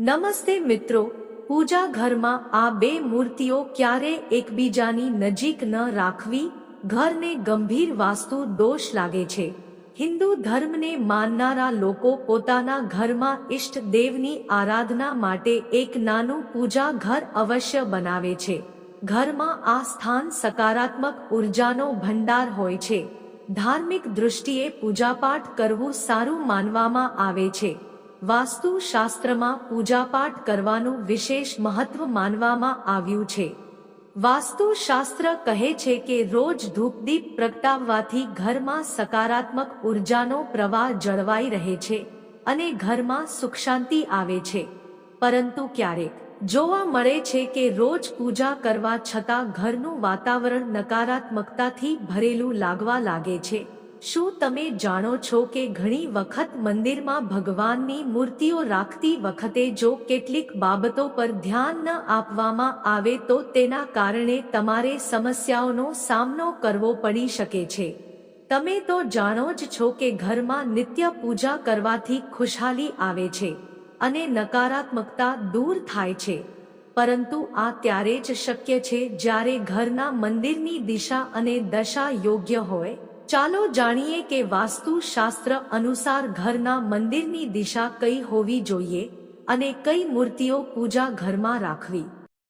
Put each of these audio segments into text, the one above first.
નમસ્તે મિત્રો, પૂજા ઘરમાં આ બે મૂર્તિઓ ક્યારે એકબીજાની નજીક ન રાખવી? ઘરને ગંભીર વાસ્તુ દોષ લાગે છે. હિન્દુ ધર્મને માનનારા લોકો પોતાના ઘરમાં ઇષ્ટ દેવની આરાધના માટે એક નાનું પૂજા ઘર અવશ્ય બનાવે છે. ઘરમાં આ સ્થાન સકારાત્મક ઉર્જાનો ભંડાર હોય છે. ધાર્મિક દૃષ્ટિએ પૂજાપાઠ કરવું સારું માનવામાં આવે છે. વાસ્તુ શાસ્ત્રમાં પૂજાપાઠ કરવાનું વિશેષ મહત્વ માનવામાં આવ્યું છે. વાસ્તુ શાસ્ત્ર કહે છે કે રોજ ધૂપદીપ પ્રગટાવવાથી ઘરમાં સકારાત્મક ઉર્જાનો પ્રવાહ જળવાઈ રહે છે અને ઘરમાં સુખ શાંતિ આવે છે. પરંતુ ક્યારેક જોવા મળે છે કે રોજ પૂજા કરવા છતાં ઘરનું વાતાવરણ નકારાત્મકતાથી ભરેલું લાગવા લાગે છે. શું તમે જાણો છો કે ઘણી વખત મંદિરમાં ભગવાનની મૂર્તિઓ રાખતી વખતે જો કેટલીક બાબતો પર ધ્યાન ન આપવામાં આવે તો તેના કારણે તમારે સમસ્યાઓનો સામનો કરવો પડી શકે છે. તમે તો જાણો જ છો કે ઘરમાં નિત્ય પૂજા કરવાથી ખુશહાલી આવે છે અને નકારાત્મકતા દૂર થાય છે. પરંતુ આ ત્યારે જ શક્ય છે જ્યારે ઘરના મંદિરની દિશા અને દશા યોગ્ય હોય ચાલો જાણીએ કે વાસ્તુશાસ્ત્ર અનુસાર ઘરના મંદિરની દિશા કઈ હોવી જોઈએ અને કઈ મૂર્તિઓ પૂજા ઘરમાં રાખવી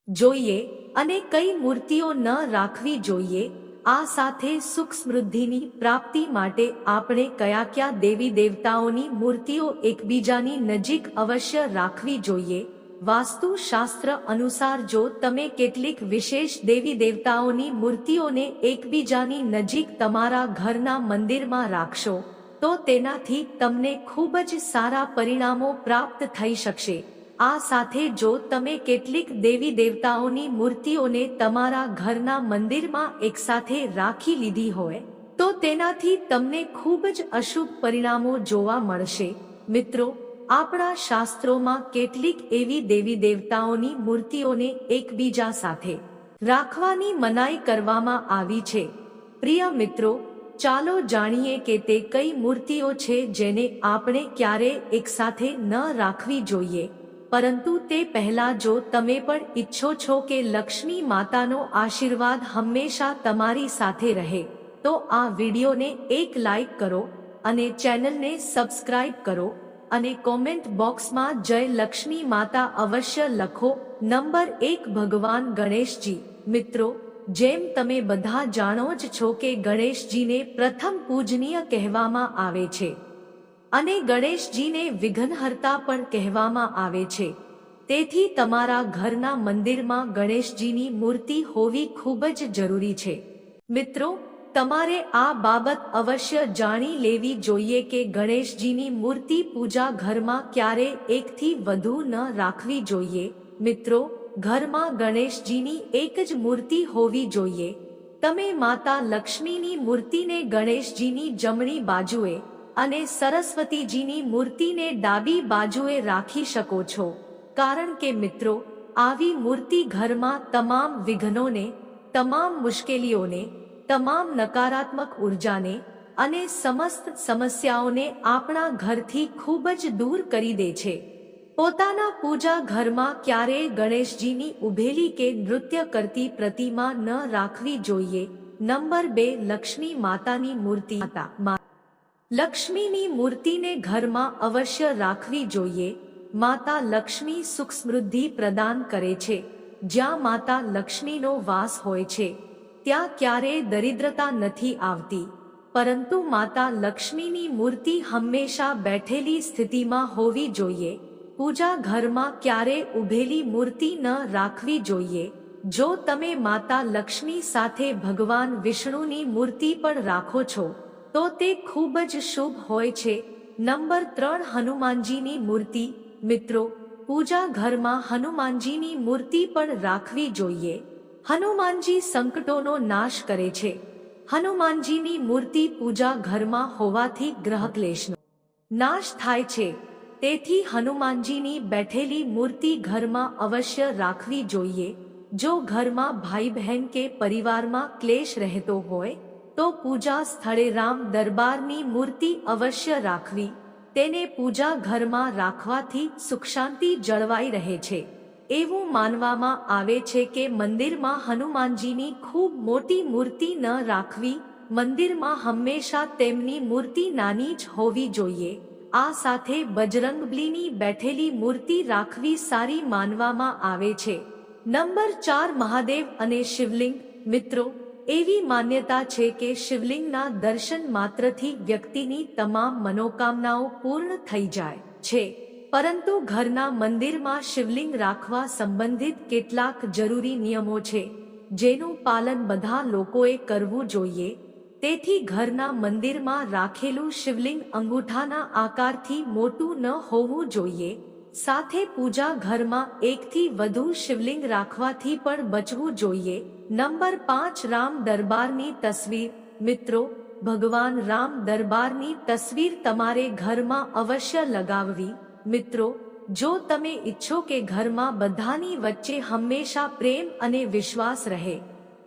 જોઈએ અને કઈ મૂર્તિઓ ન રાખવી જોઈએ, આ સાથે સુખ સમૃદ્ધિની પ્રાપ્તિ માટે આપણે કયા કયા દેવી દેવતાઓની મૂર્તિઓ એકબીજાની નજીક અવશ્ય રાખવી જોઈએ વાસ્તુ શાસ્ત્ર અનુસાર જો તમે કેટલીક વિશેષ દેવી દેવતાઓની મૂર્તિઓને એકબીજાની નજીક તમારા ઘરના મંદિરમાં રાખશો, તો તેનાથી તમને ખૂબ જ સારા પરિણામો પ્રાપ્ત થઈ શકશે. આ સાથે જો તમે કેટલીક દેવી દેવતાઓની મૂર્તિઓને તમારા ઘરના મંદિરમાં એકસાથે રાખી લીધી હોય, તો તેનાથી તમને ખૂબ જ અશુભ પરિણામો જોવા મળશે. મિત્રો આપણા શાસ્ત્રોમાં કેટલીક એવી દેવી દેવતાઓની મૂર્તિઓને એકબીજા સાથે રાખવાની મનાઈ કરવામાં આવી છે. પ્રિય મિત્રો, ચાલો જાણીએ કે તે કઈ મૂર્તિઓ છે જેને આપણે ક્યારે એકસાથે ન રાખવી જોઈએ. પરંતુ તે પહેલા જો તમે પણ ઈચ્છો છો કે લક્ષ્મી માતાનો આશીર્વાદ હંમેશા તમારી સાથે રહે, તો આ વિડીયોને એક લાઈક કરો અને ચેનલને સબસ્ક્રાઈબ કરો. અને કોમેન્ટ બોક્સમાં જય લક્ષ્મી માતા અવશ્ય લખો. નંબર એક ભગવાન ગણેશજી. મિત્રો, જેમ તમે બધા જાણો જ છો કે ગણેશજીને પ્રથમ પૂજનીય કહેવામાં આવે છે અને ગણેશજીને વિઘ્નહર્તા પણ કહેવામાં આવે છે. તેથી તમારા ઘરના મંદિરમાં ગણેશજીની મૂર્તિ હોવી ખૂબ જ જરૂરી છે. મિત્રો તમારે આ બાબત અવશ્ય જાણી લેવી જોઈએ કે ગણેશજીની મૂર્તિ પૂજા ઘરમાં ક્યારે એકથી વધુ ન રાખવી જોઈએ. મિત્રો, ઘરમાં ગણેશજીની એક જ મૂર્તિ હોવી જોઈએ. તમે માતા લક્ષ્મીની મૂર્તિને ગણેશજીની જમણી બાજુએ અને સરસ્વતીજીની મૂર્તિને ડાબી બાજુએ રાખી શકો છો. કારણ કે મિત્રો, આવી મૂર્તિ ઘરમાં તમામ વિઘ્નોને, તમામ મુશ્કેલીઓને તમામ નકારાત્મક ઉર્જાને અને સમસ્ત સમસ્યાઓને આપણા ઘરથી ખૂબ જ દૂર કરી દે છે. પોતાના પૂજા ઘરમાં ક્યારેય ગણેશજીની ઉભેલી કે નૃત્ય કરતી પ્રતિમા ન રાખવી જોઈએ. નંબર બે, લક્ષ્મી માતાની મૂર્તિ. લક્ષ્મીની મૂર્તિને ઘરમાં અવશ્ય રાખવી જોઈએ. માતા લક્ષ્મી સુખ સમૃદ્ધિ પ્રદાન કરે છે. જ્યાં માતા લક્ષ્મીનો વાસ હોય છે. ત્યાં ક્યારેય દરિદ્રતા નથી આવતી. પરંતુ માતા લક્ષ્મીની મૂર્તિ હંમેશા બેઠેલી સ્થિતિમાં હોવી જોઈએ. પૂજા ઘરમાં ક્યારે ઉભેલી મૂર્તિ ન રાખવી જોઈએ. જો તમે માતા લક્ષ્મી સાથે ભગવાન વિષ્ણુની મૂર્તિ પણ રાખો છો, તો તે ખૂબ જ શુભ હોય છે. નંબર ત્રણ, હનુમાનજીની મૂર્તિ. મિત્રો, પૂજા ઘરમાં હનુમાનજીની મૂર્તિ પણ રાખવી જોઈએ. હનુમાનજી સંકટોનો નાશ કરે છે. હનુમાનજીની મૂર્તિ પૂજા ઘરમાં હોવાથી ગ્રહક્લેશનો નાશ થાય છે. તેથી હનુમાનજીની બેઠેલી મૂર્તિ ઘરમાં અવશ્ય રાખવી જોઈએ. જો ઘરમાં ભાઈ બહેન કે પરિવારમાં ક્લેશ રહેતો હોય, તો પૂજા સ્થળે રામ દરબારની મૂર્તિ અવશ્ય રાખવી. તેને પૂજા ઘરમાં રાખવાથી સુખ શાંતિ જળવાઈ રહે છે. એવું માનવામાં આવે છે કે મંદિરમાં હનુમાનજીની ખૂબ મોટી મૂર્તિ ન રાખવી, મંદિરમાં હંમેશા તેમની મૂર્તિ નાની જ હોવી જોઈએ. આ સાથે બજરંગબલીની બેઠેલી મૂર્તિ રાખવી સારી માનવામાં આવે છે. નંબર ચાર મહાદેવ અને શિવલિંગ. મિત્રો, એવી માન્યતા છે કે શિવલિંગના દર્શન માત્રથી વ્યક્તિની તમામ મનોકામનાઓ પૂર્ણ થઈ જાય છે. પરંતુ ઘરના મંદિરમાં શિવલિંગ રાખવા સંબંધિત કેટલાક જરૂરી નિયમો છે, જેનું પાલન બધા લોકોએ કરવું જોઈએ. તેથી ઘરના મંદિરમાં રાખેલું શિવલિંગ અંગૂઠાના આકારથી મોટું ન હોવું જોઈએ. સાથે પૂજા ઘરમાં એકથી વધુ શિવલિંગ રાખવાથી પણ બચવું જોઈએ. નંબર પાંચ, રામ દરબારની તસવીર. મિત્રો, ભગવાન રામ દરબારની તસવીર તમારે ઘરમાં અવશ્ય લગાવવી. મિત્રો, જો તમે ઈચ્છો કે ઘરમાં બધાની વચ્ચે હંમેશા પ્રેમ અને વિશ્વાસ રહે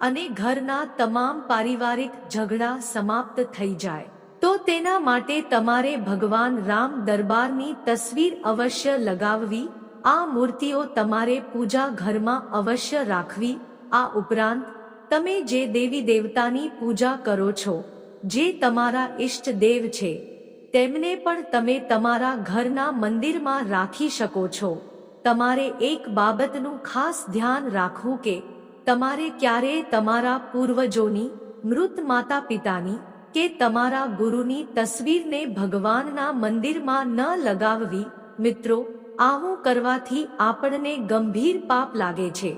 અને ઘરના તમામ પારિવારિક ઝઘડા સમાપ્ત થઈ જાય, તો તેના માટે તમારે ભગવાન રામ દરબારની તસવીર અવશ્ય લગાવવી, આ મૂર્તિઓ તમારે પૂજા ઘરમાં અવશ્ય રાખવી, આ ઉપરાંત તમે જે દેવી દેવતાની પૂજા કરો છો, જે તમારા ઈષ્ટ દેવ છે તેમને પણ તમે તમારા ઘરના મંદિરમાં રાખી શકો છો. તમારે એક બાબતનું ખાસ ધ્યાન રાખવું કે તમારે ક્યારેય તમારા પૂર્વજોની, મૃત માતા પિતાની કે તમારા ગુરુની તસવીરને ભગવાનના મંદિરમાં ન લગાવવી. મિત્રો, આવું કરવાથી આપણને ગંભીર પાપ લાગે છે.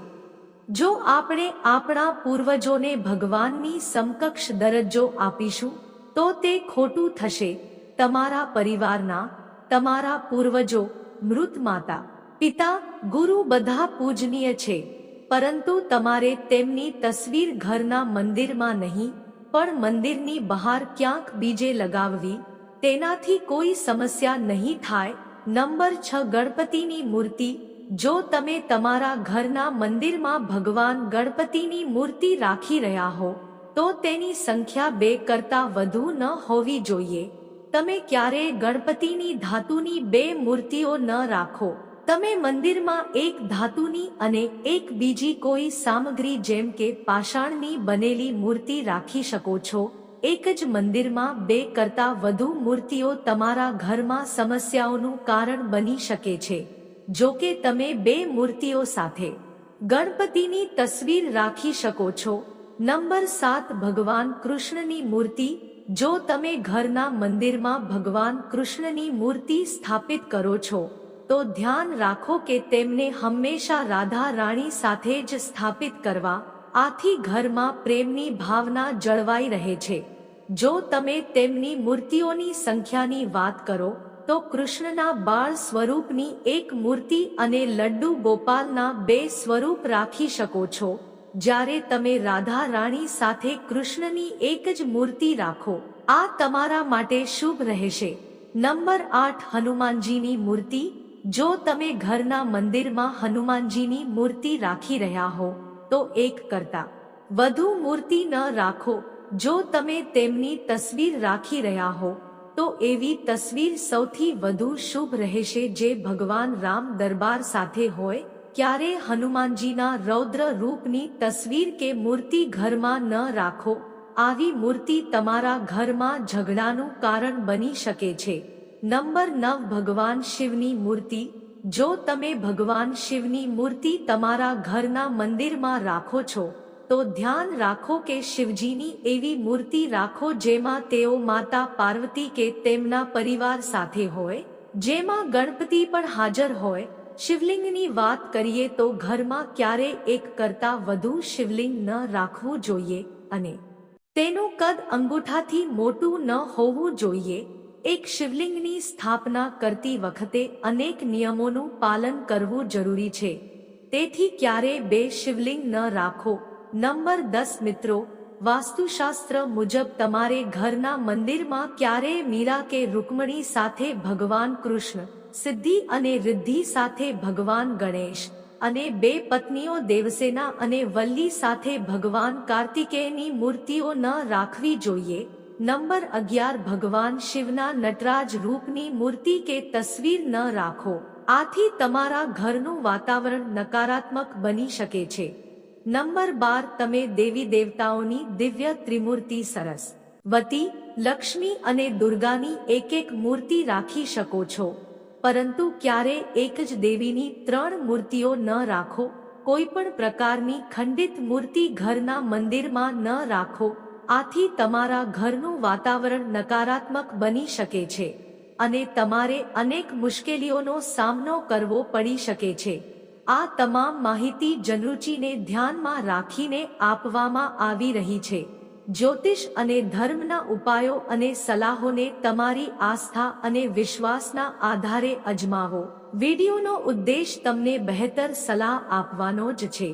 જો આપણે આપણા પૂર્વજોને ભગવાનની સમકક્ષ દરજ્જો આપીશું, તો તે ખોટું થશે. તમારા પરિવારના, તમારા પૂર્વજો, મૃત માતા, પિતા, ગુરુ બધા પૂજનીય છે. પરંતુ તમારે તેમની તસવીર ઘરના મંદિરમાં નહીં, પણ મંદિરની બહાર ક્યાંક બીજે લગાવવી, તેનાથી કોઈ સમસ્યા નહીં થાય. નંબર છ, ગણપતિની મૂર્તિ. જો તમે તમારા ઘરના મંદિરમાં ભગવાન ગણપતિની મૂર્તિ રાખી રહ્યા હો, તો તેની સંખ્યા બે કરતાં વધુ ન હોવી જોઈએ. તમે ક્યારેય ગણપતિની ધાતુની બે મૂર્તિઓ ન રાખો. તમે મંદિરમાં એક ધાતુની અને એક બીજી કોઈ સામગ્રી જેમ કે પાષાણની બનેલી મૂર્તિ રાખી શકો છો. એક જ મંદિરમાં બે કરતાં વધુ મૂર્તિઓ તમારા ઘરમાં સમસ્યાઓનું કારણ બની શકે છે. જો કે તમે બે મૂર્તિઓ સાથે ગણપતિની તસવીર રાખી શકો છો. નંબર સાત ભગવાન કૃષ્ણની મૂર્તિ જો તમે ઘરના મંદિરમાં ભગવાન કૃષ્ણની મૂર્તિ સ્થાપિત કરો છો, તો ધ્યાન રાખો કે તેમને હંમેશા રાધા રાણી સાથે જ સ્થાપિત કરવા, આથી ઘરમાં પ્રેમની ભાવના જળવાઈ રહે છે. જો તમે તેમની મૂર્તિઓની સંખ્યાની વાત કરો, તો કૃષ્ણના બાળ સ્વરૂપની એક મૂર્તિ અને લડ્ડુ ગોપાલના બે સ્વરૂપ રાખી શકો છો. જ્યારે તમે રાધા રાણી સાથે કૃષ્ણની એક જ મૂર્તિ રાખો, આ તમારા માટે શુભ રહેશે. નંબર આઠ હનુમાનજીની મૂર્તિ, જો તમે ઘરના મંદિરમાં હનુમાનજીની મૂર્તિ રાખી રહ્યા હો, તો એક કરતા વધુ મૂર્તિ ન રાખો. જો તમે તેમની તસવીર રાખી રહ્યા હો, તો એવી તસવીર સૌથી વધુ શુભ રહેશે જે ભગવાન રામ દરબાર સાથે હોય ક્યારે હનુમાનજીના રૌદ્ર રૂપની તસવીર કે મૂર્તિ ઘરમાં ન રાખો? આવી મૂર્તિ તમારા ઘરમાં ઝઘડાનું કારણ બની શકે છે. નંબર નવ, ભગવાન શિવની મૂર્તિ. જો તમે ભગવાન શિવની મૂર્તિ તમારા ઘરના મંદિરમાં રાખો છો, તો ધ્યાન રાખો કે શિવજીની એવી મૂર્તિ રાખો જેમાં તેઓ માતા પાર્વતી કે તેમના પરિવાર સાથે હોય, જેમાં ગણપતિ પણ હાજર હોય શિવલિંગની વાત કરીએ તો ઘરમાં ક્યારે એક કરતા વધુ શિવલિંગ ન રાખવું જોઈએ અને તેનું કદ અંગૂઠાથી મોટું ન હોવું જોઈએ, એક શિવલિંગની સ્થાપના કરતી વખતે અનેક નિયમોનું પાલન કરવું જરૂરી છે. તેથી ક્યારે બે શિવલિંગ ન રાખો. નંબર દસ મિત્રો, વાસ્તુશાસ્ત્ર મુજબ તમારે ઘરના મંદિરમાં ક્યારેય મીરા કે રૂકમણી સાથે ભગવાન કૃષ્ણ સિદ્ધિ અને રિદ્ધિ સાથે ભગવાન ગણેશ અને બે પત્નીઓ દેવસેના અને વલ્લી સાથે ભગવાન કાર્તિકેયની મૂર્તિઓ ન રાખવી જોઈએ. નંબર અગિયાર, ભગવાન શિવના નટરાજ રૂપની મૂર્તિ કે તસવીર ન રાખો. આથી તમારા ઘરનું વાતાવરણ નકારાત્મક બની શકે છે. નંબર બાર, તમે દેવી દેવતાઓની દિવ્ય ત્રિમૂર્તિ સરસ. વતી, લક્ષ્મી અને દુર્ગાની એક એક મૂર્તિ રાખી શકો છો. પરંતુ ક્યારે એક જ દેવીની ત્રણ મૂર્તિઓ ન રાખો કોઈ પણ પ્રકારની ખંડિત મૂર્તિ ઘરના મંદિરમાં ન રાખો, આથી તમારા ઘરનું વાતાવરણ નકારાત્મક બની શકે છે અને તમારે અનેક મુશ્કેલીઓનો સામનો કરવો પડી શકે છે. આ તમામ માહિતી જનરુચિને ધ્યાનમાં રાખીને આપવામાં આવી રહી છે. જ્યોતિષ અને ધર્મના ઉપાયો અને સલાહોને તમારી આસ્થા અને વિશ્વાસના આધારે અજમાવો. વિડીયોનો ઉદ્દેશ તમને બહેતર સલાહ આપવાનો જ છે.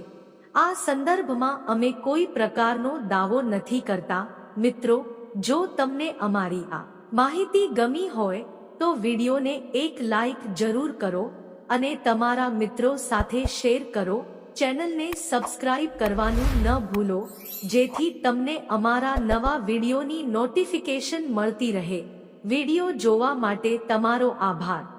આ સંદર્ભમાં અમે કોઈ પ્રકારનો દાવો નથી કરતા. મિત્રો, જો તમને અમારી આ માહિતી ગમી હોય, તો વિડીયોને એક લાઈક જરૂર કરો અને તમારા મિત્રો સાથે શેર કરો. ચેનલને સબસ્ક્રાઇબ કરવાનું ન ભૂલો, જેથી તમને અમારા નવા વિડીયોની નોટિફિકેશન મળતી રહે. વીડિયો જોવા માટે તમારો આભાર.